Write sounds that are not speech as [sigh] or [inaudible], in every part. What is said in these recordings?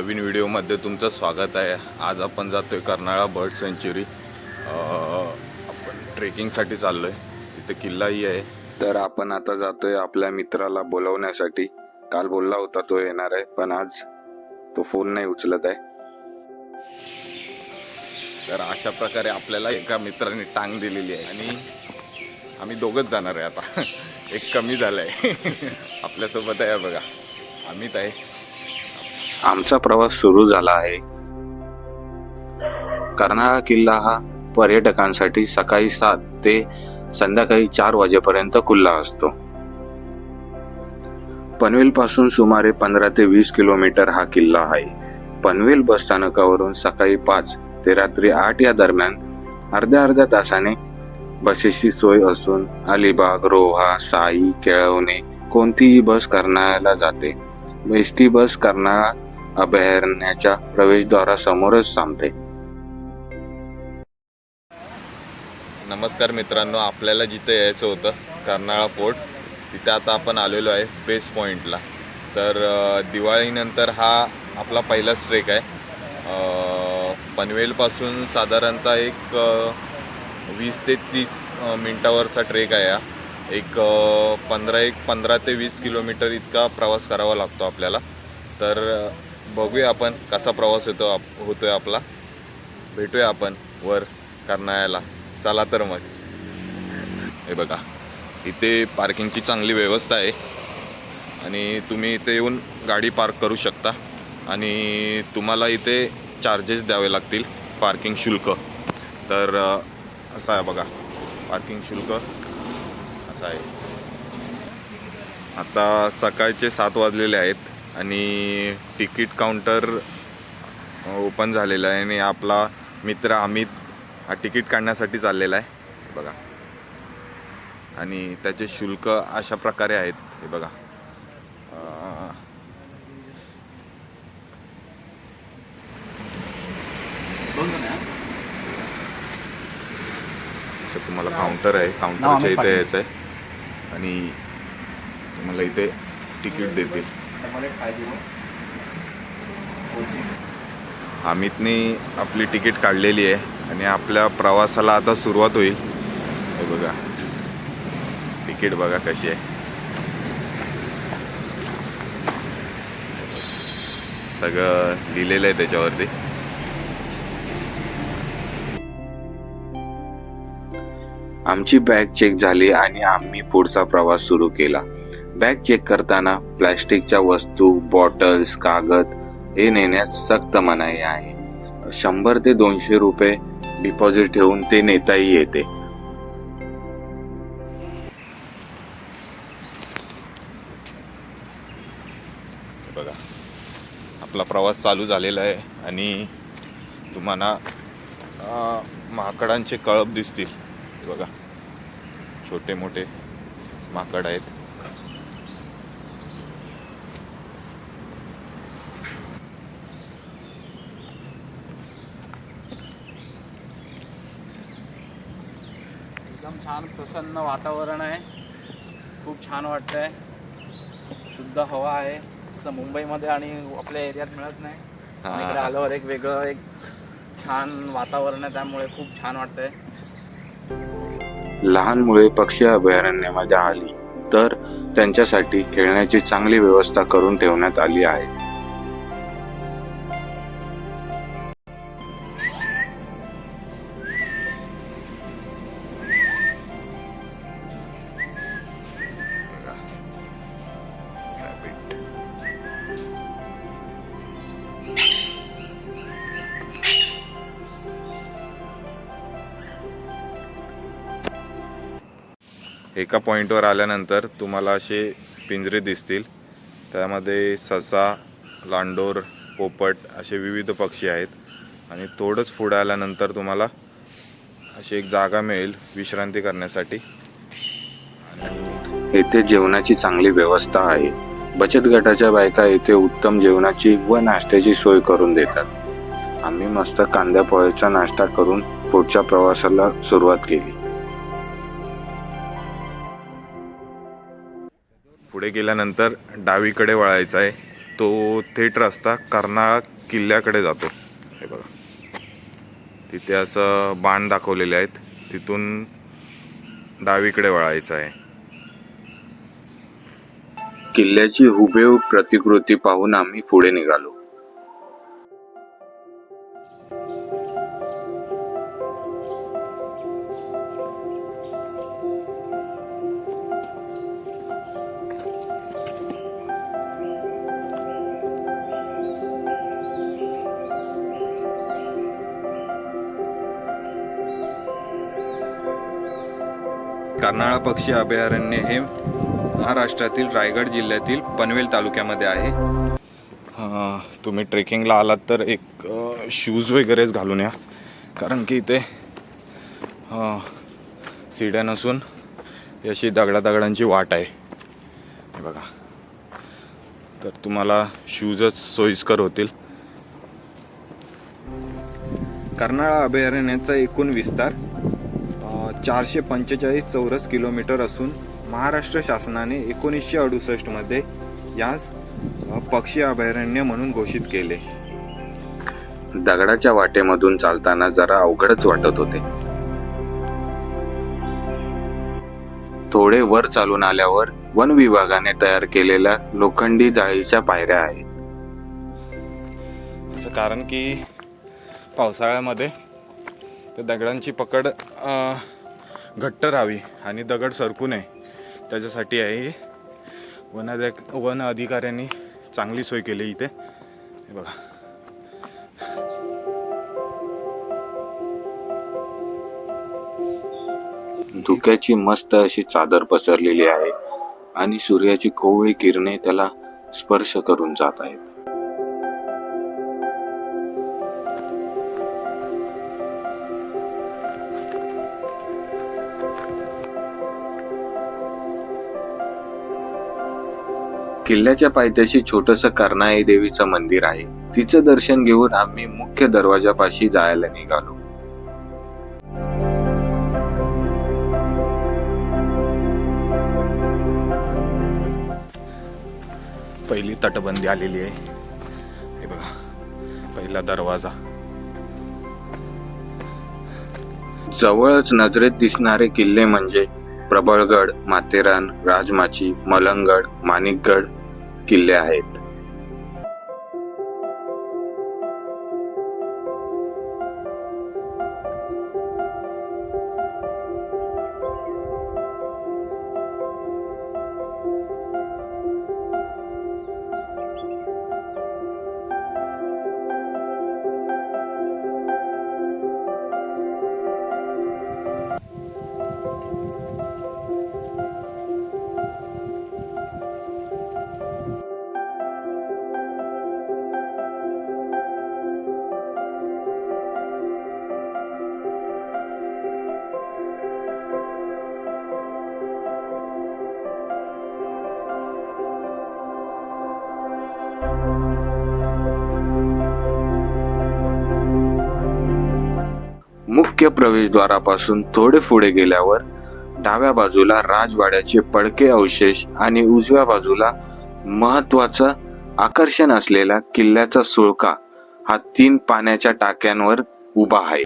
नवीन व्हिडिओमध्ये तुमचं स्वागत आहे. आज आपण जातो आहे कर्नाळा बर्ड सेंच्युरी आपण ट्रेकिंगसाठी चाललो आहे तिथे किल्लाही आहे. तर आपण आता जातोय आपल्या मित्राला बोलवण्यासाठी. काल बोलला होता तो येणार आहे पण आज तो फोन नाही उचलत आहे. तर अशा प्रकारे आपल्याला एका मित्राने टांग दिलेली आहे. आणि आम्ही दोघंच जाणार आहे आता. [laughs] एक कमी झालं आहे [laughs] आपल्यासोबत आहे बघा. अमित आहे. आमचा प्रवास सुरू झाला आहे. कर्नाळा किल्ला हा पर्यटकांसाठी सकाळी सात ते संध्याकाळी चार वाजेपर्यंत खुल्ला असतो. पनवेलपासून सुमारे पंधरा ते वीस किलोमीटर हा किल्ला आहे. पनवेल बस स्थानकावरून सकाळी पाच ते रात्री आठ या दरम्यान अर्ध्या अर्ध्या तासाने बसेसची सोय असून अलिबाग रोहा साई केळवणे कोणतीही बस कर्नाळ्याला जाते. एस टी बस कर्नाळा अभयारण्याच्या प्रवेशद्वारासमोरच थांबते. नमस्कार मित्रांनो आपल्याला जिथे यायचं होतं कर्नाळा फोर्ट तिथे आता आपण आलेलो आहे बेस पॉईंटला तर दिवाळीनंतर हा आपला पहिलाच ट्रेक आहे. पनवेलपासून साधारणतः एक वीस ते तीस मिनटावरचा ट्रेक आहे हा. एक पंधरा एक पंधरा ते वीस किलोमीटर इतका प्रवास करावा लागतो आपल्याला. तर बघूया आपण कसा प्रवास होतो आप होतोय आपला. भेटूया आपण वर कर्नाळ्याला चला तर मग. हे बघा इथे पार्किंगची चांगली व्यवस्था आहे. आणि तुम्ही इथे येऊन गाडी पार्क करू शकता. आणि तुम्हाला इथे चार्जेस द्यावे लागतील पार्किंग शुल्क. तर असं आहे बघा पार्किंग शुल्क. असं आहे. आता सकाळचे सात वाजलेले आहेत. आणि तिकीट काउंटर ओपन झालेलं आहे आणि आपला मित्र अमित हा तिकीट काढण्यासाठी चाललेला आहे. बघा. आणि त्याचे शुल्क अशा प्रकारे आहेत. हे बघा. तुम्हाला काउंटर आहे. काउंटरच्या इथे यायचं आहे आणि तुम्हाला इथे तिकीट देतील. अमितने आपली तिकीट काढलेली आहे आणि आपल्या प्रवासाला आता सुरुवात होईल. हे बघा. तिकीट बघा कशी आहे. सगळं लिहिलेलं आहे त्याच्यावरती. आमची बॅग चेक झाली आणि आम्ही पुढचा प्रवास सुरू केला. बॅग चेक करताना प्लॅस्टिकच्या वस्तू बॉटल्स कागद हे नेण्यास सक्त मनाई आहे. शंभर ते दोनशे रुपये डिपॉझिट ठेवून ते नेताही येते. बघा. आपला प्रवास चालू झालेला आहे आणि तुम्हाला माकडांचे कळप दिसतील. बघा. छोटे मोठे माकड आहेत. एकदम छान प्रसन्न वातावरण आहे. खूप छान वाटतंय. शुद्ध हवा आहे. तसं मुंबईमध्ये आणि आपल्या एरियात मिळत नाही. हा. आणि इकडे आल्यावर एक वेगळं एक छान वातावरण आहे. त्यामुळे खूप छान वाटतंय. लहान मुले पक्षी अभयारण्यामध्ये आली तर त्यांच्यासाठी खेळण्याची चांगली व्यवस्था करून ठेवण्यात आली आहे. एका पॉईंटवर आल्यानंतर तुम्हाला असे पिंजरे दिसतील. त्यामध्ये ससा लांडोर पोपट असे विविध पक्षी आहेत. आणि थोडंच पुढे आल्यानंतर तुम्हाला अशी एक जागा मिळेल विश्रांती करण्यासाठी. येथे जेवणाची चांगली व्यवस्था आहे. बचत गटाच्या बायका येथे उत्तम जेवणाची व नाश्त्याची सोय करून देतात. आम्ही मस्त कांद्या पोह्याचा नाश्ता करून पुढच्या प्रवासाला सुरुवात केली. पुढे गेल्यानंतर डावीकडे वळायचा आहे. तो थेट रस्ता कर्नाळा किल्ल्याकडे जातो. हे बघा. तिथे असं बाण दाखवलेले आहेत. तिथून डावीकडे वळायचं आहे. किल्ल्याची हुबेहूब प्रतिकृती पाहून आम्ही पुढे निघालो. कर्नाळा पक्षी अभयारण्य हे महाराष्ट्रातील रायगड जिल्ह्यातील पनवेल तालुक्यामध्ये आहे. तुम्ही ट्रेकिंगला आलात तर एक शूज वगैरेच घालून या. कारण की इथे सिड्या नसून अशी दगडा दगडांची वाट आहे. हे बघा. तर तुम्हाला शूजच सोयीस्कर होतील. कर्नाळा अभयारण्याचा एकूण विस्तार चारशे पंचेचाळीस चौरस किलोमीटर असून महाराष्ट्र शासनाने एकोणीसशे अडुसष्टमध्ये यास पक्षी अभयारण्य म्हणून घोषित केले. दगडाच्या वाटेमधून चालताना जरा अवघडच वाटत होते. थोडे वर चालून आल्यावर वन विभागाने तयार केलेल्या लोखंडी जाळीच्या पायऱ्या आहेत. कारण की पावसाळ्यामध्ये त्या दगडांची पकड घट्ट राहावी आणि दगड सरकू नये. त्याच्यासाठी आहे वन वन अधिकाऱ्यांनी चांगली सोय केली इथे. बघा. धुक्याची मस्त अशी चादर पसरलेली आहे आणि सूर्याची कोवळी किरणे त्याला स्पर्श करून जात आहेत. किल्ल्याच्या पायथ्याशी छोटस कर्नाई देवीचं मंदिर आहे. तिचं दर्शन घेऊन आम्ही मुख्य दरवाजापाशी जायला निघालो. पहिली तटबंदी आलेली आहे. हे बघा पहिला दरवाजा. जवळच नजरेत दिसणारे किल्ले म्हणजे प्रबळगड माथेरान राजमाची मलंगड माणिकगड किल्ले आहेत. मुख्य प्रवेशद्वारापासून थोडे पुढे गेल्यावर डाव्या बाजूला राजवाड्याचे पडके अवशेष आणि उजव्या बाजूला महत्वाचं आकर्षण असलेला किल्ल्याचा सुळका हा तीन पाण्याच्या टाक्यांवर उभा आहे.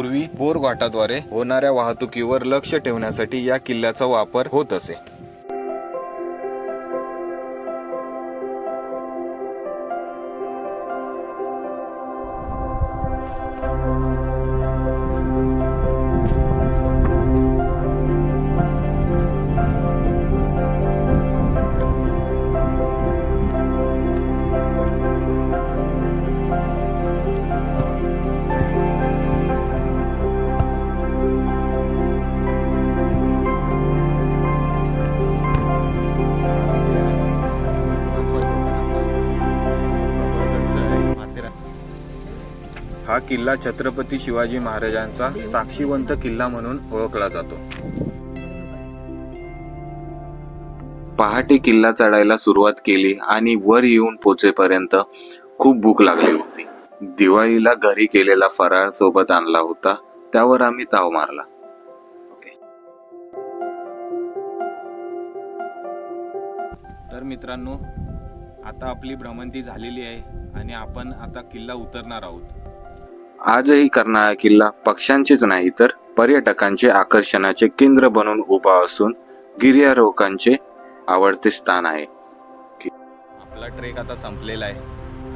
पूर्वी बोरघाटाद्वारे होणाऱ्या वाहतुकीवर लक्ष ठेवण्यासाठी या किल्ल्याचा वापर होत असे. हा किल्ला छत्रपती शिवाजी महाराजांचा साक्षीवंत किल्ला म्हणून ओळखला जातो. पहाटे किल्ला चढायला सुरुवात केली आणि वर येऊन पोचेपर्यंत खूप भूक लागली होती. दिवाळीला घरी केलेला फराळ सोबत आणला होता. त्यावर आम्ही ताव मारला. तर मित्रांनो आता आपली भ्रमंती झालेली आहे आणि आपण आता किल्ला उतरणार आहोत. आजही कर्नाळा किल्ला पक्ष्यांचेच नाही तर पर्यटकांचे आकर्षणाचे केंद्र बनून उभा असून गिर्यारोहकांचे आवडते स्थान आहे. आपला ट्रेक आता संपलेला आहे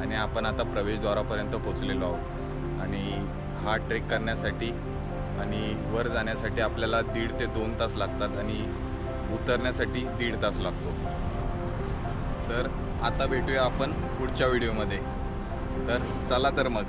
आणि आपण आता प्रवेशद्वारापर्यंत पोहोचलेलो आहोत. आणि हा ट्रेक करण्यासाठी आणि वर जाण्यासाठी आपल्याला दीड ते दोन तास लागतात आणि उतरण्यासाठी दीड तास लागतो. तर आता भेटूया आपण पुढच्या व्हिडिओमध्ये. तर चला तर मग.